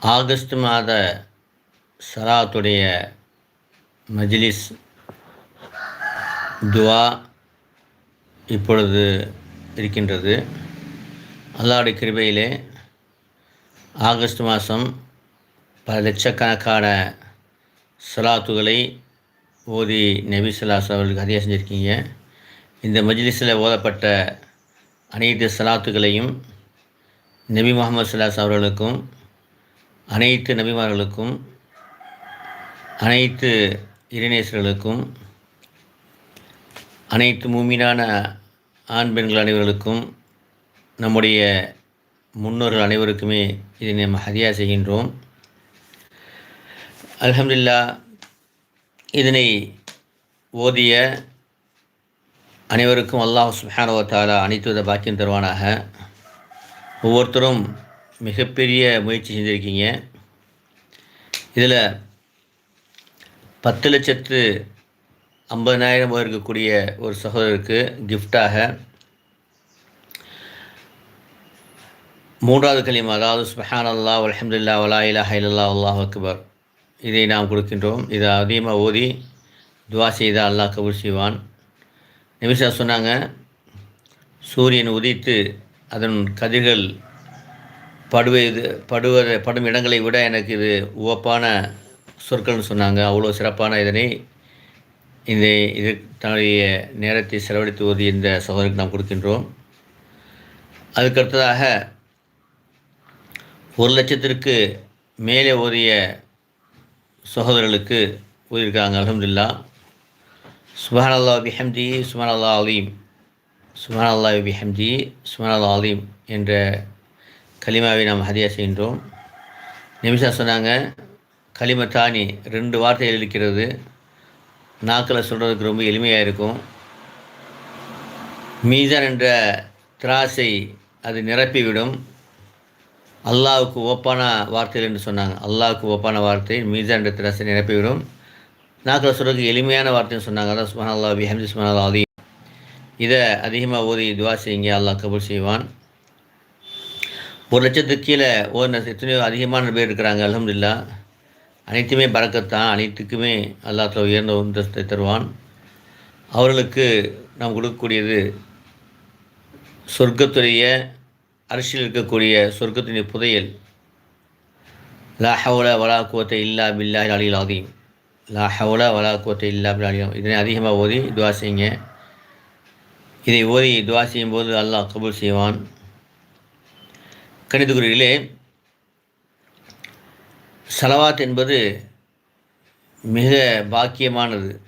August மாத சலாத்துடைய மஜ்லிஸ் துவா இப்பொழுது இருக்கின்றது. அல்லாவுடைய கிருபையிலே ஆகஸ்ட் மாதம் பல லட்சக்கணக்கான சலாத்துகளை ஓதி நபி சலாஸ் அவர்களுக்கு ஹதியா செஞ்சுருக்கீங்க. இந்த மஜ்லிஸில் ஓதப்பட்ட அனைத்து சலாத்துகளையும் நபி முகமது சலாஸ் அவர்களுக்கும் அனைத்து நபிமார்களுக்கும் அனைத்து இறைநேசர்களுக்கும் அனைத்து மூமினான ஆண் பெண்கள் அனைவர்களுக்கும் நம்முடைய முன்னோர்கள் அனைவருக்குமே இதை நாம் ஹதியா செய்கின்றோம். அலமதுல்லா இதனை ஓதிய அனைவருக்கும் அல்லாஹ் சுப்ஹானஹு அனைத்து வித பாக்கியம் தருவானாக. ஒவ்வொருத்தரும் மிகப்பெரிய முயற்சி செஞ்சுருக்கீங்க. இதில் பத்து லட்சத்து ஐம்பதனாயிரம் இருக்கக்கூடிய ஒரு சகோதரருக்கு கிஃப்டாக மூன்றாவது கலிமா அதாவது சுபஹான் அல்லா அலமதுல்லா வலா இலாஹ இல்லல்லா அல்லாஹ் அக்பர். இதை நாம் கொடுக்கின்றோம். இதை அதிகமாக ஓதி துவா செய்தால் அல்லாஹ் கபூர் செய்வான். நிமிஷா சொன்னாங்க சூரியன் உதித்து அதன் கதிர்கள் படுவது படுவது படும் இடங்களை விட எனக்கு இது உவப்பான சொற்கள்னு சொன்னாங்க. அவ்வளோ சிறப்பான இதனை இந்த இது தன்னுடைய நேரத்தை செலவழித்து ஓதி இந்த சகோதரருக்கு நாம் கொடுக்கின்றோம். அதுக்கடுத்ததாக ஒரு லட்சத்திற்கு மேலே ஓதிய சகோதரர்களுக்கு ஓதியிருக்காங்க அலமதுல்லா சுபான் அல்லா பிஹம்தி சுமான் அல்லா அலீம். சுமான் அல்லா பிஹம்தி சுமான் அல்லா அலீம் என்ற கலிமாவை நாம் ஹதியா செய்கின்றோம். நிமிஷா சொன்னாங்க களிம தானி ரெண்டு வார்த்தைகள் இருக்கிறது நாக்கில் சொல்கிறதுக்கு ரொம்ப எளிமையாக இருக்கும். மீசான் என்ற திராசை அது நிரப்பிவிடும். அல்லாவுக்கு ஓப்பான வார்த்தைகள் என்று சொன்னாங்க. அல்லாவுக்கு ஓப்பான வார்த்தை மீசான் என்ற திராசை நிரப்பிவிடும். நாக்கில் சொல்கிறதுக்கு எளிமையான வார்த்தைன்னு சொன்னாங்க. அதான் சுமான் அல்லா ஹம்தி சுமான் அல்லா அலி இதை அதிகமாக ஓதி துவா செய்யுங்க. அல்லாஹ் கபூல் செய்வான். ஒரு லட்சத்துக்கு கீழே ஓர் எத்தனையோ அதிகமான பேர் இருக்கிறாங்க அலமதுல்லா அனைத்துமே பறக்கத்தான் அனைத்துக்குமே அல்லாத்தில் உயர்ந்த உந்தத்தை தருவான். அவர்களுக்கு நாம் கொடுக்கக்கூடியது சொர்க்கத்துடைய அரசியல் இருக்கக்கூடிய சொர்க்கத்தினுடைய புதையல். லா ஹவுல வலா குவத்தை இல்லா பில்லா அலில் ஆதீம் லா ஹவுல வலா குவத்தை இல்லா பில்லா அலி இதனை அதிகமாக ஓதி துவா செய்யுங்க. இதை ஓதி துவா செய்யும்போது அல்லாஹ் கபூல் செய்வான். கணிதகுரியிலே சலவாத் என்பது மிக பாக்கியமானது.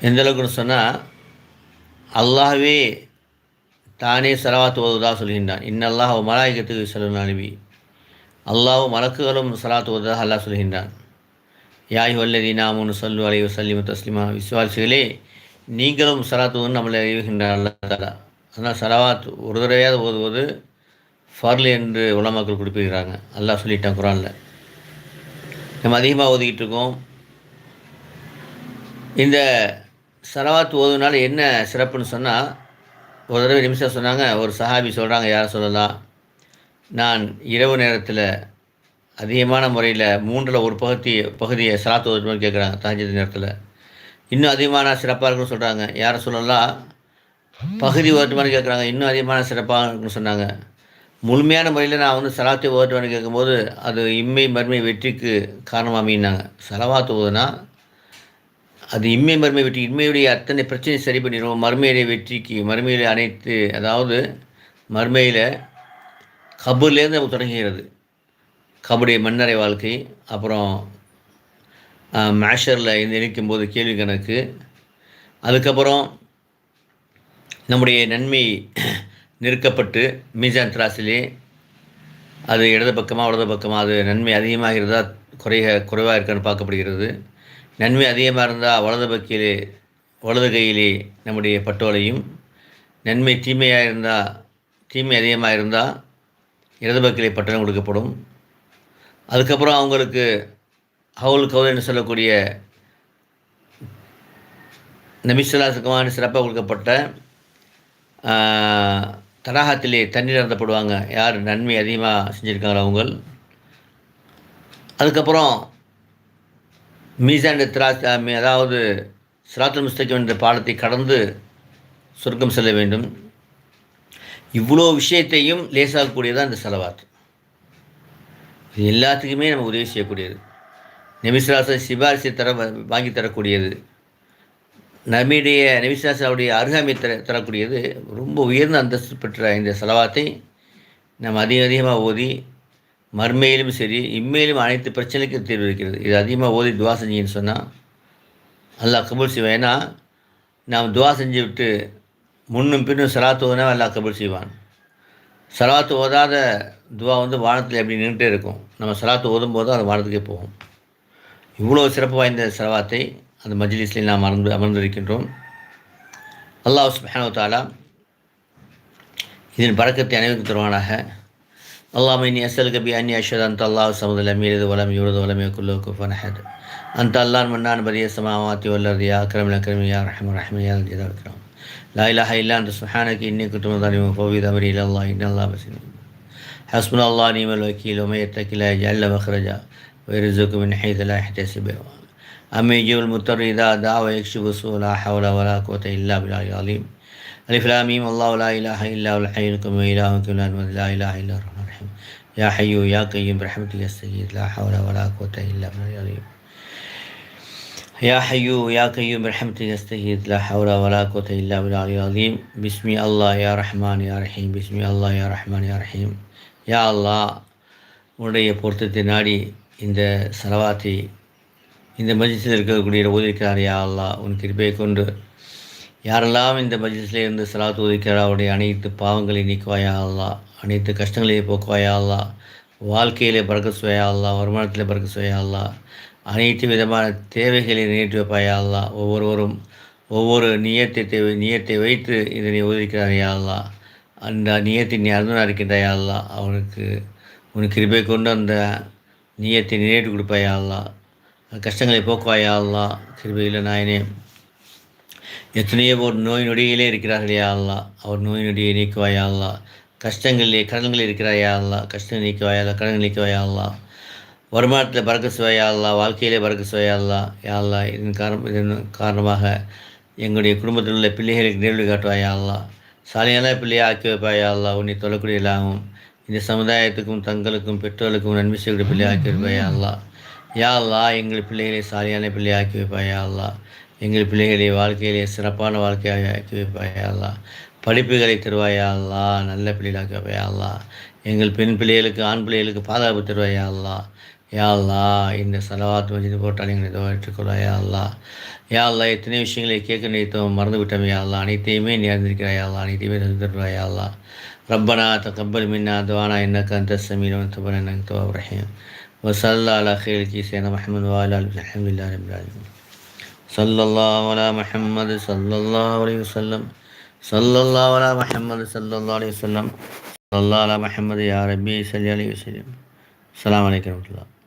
எந்த அளவுக்குன்னு சொன்னால் அல்லாஹ்வே தானே சலவாத் ஓதுவதாக சொல்கின்றான். இன்னல்லாஹ் மலாய்கத்துக்கு செல்லும் அனுபி அல்லாஹ் மலக்குகளும் சலாத் ஓதுவதாக அல்லாஹ் சொல்கின்றான். யாய் வல்லதி நாமுன்னு சொல்லு அலைவு சல்லிம தஸ்லிமா. விசுவாசிகளே நீங்களும் சலாத் நம்மளை அறிவுகின்றான் அல்லா ஆனால் அதனால் சலவாத் ஒரு தடவையாவது ஓதுவது ஃபர்லி என்று உலமாக்கள் குறிப்பிடுகிறாங்க. அல்லாஹ் சொல்லிட்டான் குரானில். நம்ம அதிகமாக ஓதிக்கிட்டு இருக்கோம். இந்த சலவாத் ஓதுனால என்ன சிறப்புன்னு சொன்னால் ஒரு தடவை நிமிஷம் சொன்னாங்க ஒரு சஹாபி சொல்கிறாங்க யார் சொல்லலாம் நான் இரவு நேரத்தில் அதிகமான முறையில் மூன்றில் ஒரு பகுதி பகுதியை சலாத் ஓதுன்னு கேட்குறாங்க தாஜது நேரத்தில். இன்னும் அதிகமான சிறப்பாக இருக்குன்னு சொல்கிறாங்க யாரை சொல்லலாம் பகுதி ஓட்டுமான்னு கேட்குறாங்க இன்னும் அதிகமான சிறப்பாக இருக்குன்னு சொன்னாங்க. முழுமையான முறையில் நான் வந்து சலாத்தை ஓட்டுவேன்னு கேட்கும்போது அது இம்மை மருமை வெற்றிக்கு காரணமாக அமையினாங்க சலவாத்து ஓதுனா அது இம்மை மருமை வெற்றி இன்மையுடைய அத்தனை பிரச்சனையை சரி பண்ணிடுவோம். மறுமையுடைய வெற்றிக்கு மறுமையில் அனைத்து அதாவது மறுமையில் கபூர்லேருந்து நமக்கு தொடங்குகிறது. கபுடைய மன்னரை வாழ்க்கை அப்புறம் மேஷரில் நினைக்கும் போது கேள்வி கணக்கு அதுக்கப்புறம் நம்முடைய நன்மை நிறுக்கப்பட்டு மீசான் திராசிலே அது இடது பக்கமாக வலது பக்கமாக அது நன்மை அதிகமாக இருந்தால் குறைய குறைவாக இருக்கான்னு பார்க்கப்படுகிறது. நன்மை அதிகமாக இருந்தால் வலது பக்கிலே வலது கையிலே நம்முடைய பட்டோலையும் நன்மை தீமையாக இருந்தால் தீமை அதிகமாக இருந்தால் இடது பக்கிலே பட்டணம் கொடுக்கப்படும். அதுக்கப்புறம் அவங்களுக்கு ஹவுல் கவுல் என்று சொல்லக்கூடிய நபிசுல்லாசுக்குமான சிறப்பாக கொடுக்கப்பட்ட தடாகத்திலே தண்ணீர் அறந்தப்படுவாங்க யார் நன்மை அதிகமாக செஞ்சுருக்காங்களோ அவங்க அதுக்கப்புறம் மீசான் திரா அதாவது சிராத்துல் முஸ்தகம் என்ற பாடத்தை கடந்து சொர்க்கம் செல்ல வேண்டும். இவ்வளோ விஷயத்தையும் லேசாகக்கூடியதான் இந்த செலவாத். இது எல்லாத்துக்குமே நம்ம உதவி செய்யக்கூடியது. நெபிஸ்ராசன் சிபாரிசை தர வாங்கி தரக்கூடியது. நம்முடைய நபிசாசாவுடைய அருகாமை தர தரக்கூடியது ரொம்ப உயர்ந்த அந்தஸ்து பெற்ற இந்த செலவாத்தை நம்ம அதிக அதிகமாக ஓதி மர்மையிலும் சரி இம்மையிலும் அனைத்து பிரச்சனைக்கும் தீர்வு இருக்கிறது. இது அதிகமாக ஓதி துவா செஞ்சீங்கன்னு சொன்னால் அல்லாஹ் கபூல் செய்வான். ஏன்னா நாம் துவா செஞ்சு விட்டு முன்னும் பின்னும் சலாத்து ஓதுனா அல்லாஹ் கபூல் செய்வான். சலாத்து ஓதாத துவா வந்து வானத்தில் எப்படி நின்றுட்டே இருக்கும். நம்ம சலாத்து ஓதும்போது அது வானத்துக்கே போகும். இவ்வளோ சிறப்பு வாய்ந்த செலவாத்தை அந்த மஜ்லிஸில் நாம் அமர்ந்து அமர்ந்திருக்கின்றோம் அல்லாஹ் சுபஹானு தாலா இதன் பறக்கத்தை அனைவருக்கு தருவானாக اللهم إني أسألك بأني أشهد أنت الله الصمد لم يلد ولم يولد ولم يكن له كفوا أحد أنت الله المنان بديع السماوات والأرض يا أكرم الأكرم يا أرحم الراحمين يا ذا الجلال والإكرام لا إله إلا أنت سبحانك إني كنت من الظالمين وفوض أمري إلى الله إن الله بصير حسبنا الله ونعم الوكيل ومن يتق الله يجعل له مخرجا ويرزقه من حيث لا يحتسب أما يجيب المضطر إذا دعا ويكشف السوء لا حول ولا قوة إلا بالله العظيم ألف لام ميم الله لا إله إلا هو الحي القيوم إلهكم لا إله إلا هو الرحمن الرحيم يا حي يا قيوم برحمتك استغيث لا حول ولا قوة إلا بالله العظيم يا حي يا قيوم برحمتك استغيث لا حول ولا قوة إلا بالله العظيم بسم الله يا رحمن يا رحيم بسم الله يا رحمن يا رحيم يا الله உன்னுடைய பொருத்தத்தை நாடி இந்த செலவாத்தை இந்த மஜிஸில் இருக்கக்கூடிய ஓதிக்கிறார் யா அல்லா உன் கிருப்பையை கொண்டு யாரெல்லாம் இந்த மஜிஸில் இருந்து சலாத்து ஒதுக்கிறார் அவருடைய அனைத்து பாவங்களை நீக்குவாயா அல்லா அனைத்து கஷ்டங்களையும் போக்குவாயா அல்லா வாழ்க்கையிலே பறக்க சுவையா அல்லா வருமானத்தில் பறக்க சுவையா அல்லா அனைத்து விதமான தேவைகளை நிறைவேற்றி வைப்பாயா அல்லா ஒவ்வொருவரும் ஒவ்வொரு நியத்தை தேவை நியத்தை வைத்து இதனை ஒதுக்கிறார் யா அல்லா அந்த நியத்தை நீ அருந்தனா இருக்கின்றாயா அல்லா அவனுக்கு உன் கிருபை கொண்டு அந்த நியத்தை நிறைவேற்றி கொடுப்பாயா அல்லா கஷ்டங்களை போக்குவாயா அல்லா கிருபையில் நாயனே. எத்தனையோ ஒரு நோய் நொடியிலே இருக்கிறார்கள் யா அல்லா அவர் நோய் நொடியை நீக்குவாயா அல்லா கஷ்டங்களிலே கடன்கள் இருக்கிறாயா அல்லா கஷ்டம் நீக்குவாயா அல்லா கடன்கள் நீக்குவாயா அல்லா வருமானத்தில் பறக்க சுவையா அல்லா வாழ்க்கையிலே பறக்க சுவையா அல்லா யா அல்லா இதன் காரணம் இதன் காரணமாக எங்களுடைய குடும்பத்தில் உள்ள பிள்ளைகளுக்கு நேர்வு காட்டுவாயா அல்லா சாலையான பிள்ளையை ஆக்கி வைப்பாயா அல்லா உன்னை தொழக்கூடிய இல்லாமல் இந்த சமுதாயத்துக்கும் தங்களுக்கும் பெற்றோர்களுக்கும் நன்மை செய்யக்கூடிய பிள்ளை ஆக்கி வைப்பாயா அல்லா யா எங்கள் பிள்ளைகளை சாலியான பிள்ளையாக்கி வைப்பாயா அல்லா எங்கள் பிள்ளைகளை வாழ்க்கையிலே சிறப்பான வாழ்க்கையாக ஆக்கி வைப்பாயா படிப்புகளை தருவாயா நல்ல பிள்ளைகளாக்கி வைப்பாயா எங்கள் பெண் பிள்ளைகளுக்கு ஆண் பிள்ளைகளுக்கு பாதுகாப்பு தருவாயா அல்லா இந்த செலவாத்து வச்சு போட்டால் எங்களை இதோ ஏற்றுக்கொள்வாயா அல்லா யா எத்தனை விஷயங்களை கேட்க நினைத்தோம் மறந்து விட்டோம் யா அனைத்தையுமே நேர்ந்திருக்கிறாயா அல்லா அனைத்தையுமே தருவாயா அல்லா ரப்பனா தக்கப்பல் மின்னா துவானா என்ன கந்த சமீரம் துபன் என்ன துவா ரஹீம். وصلى على خير سيدنا محمد وعلى آله. الحمد لله رب العالمين. صلى الله على محمد صلى الله عليه وسلم. صلى الله على محمد صلى الله عليه وسلم. صلى الله على محمد يا ربي صلى عليه وسلم. السلام عليكم ورحمة الله.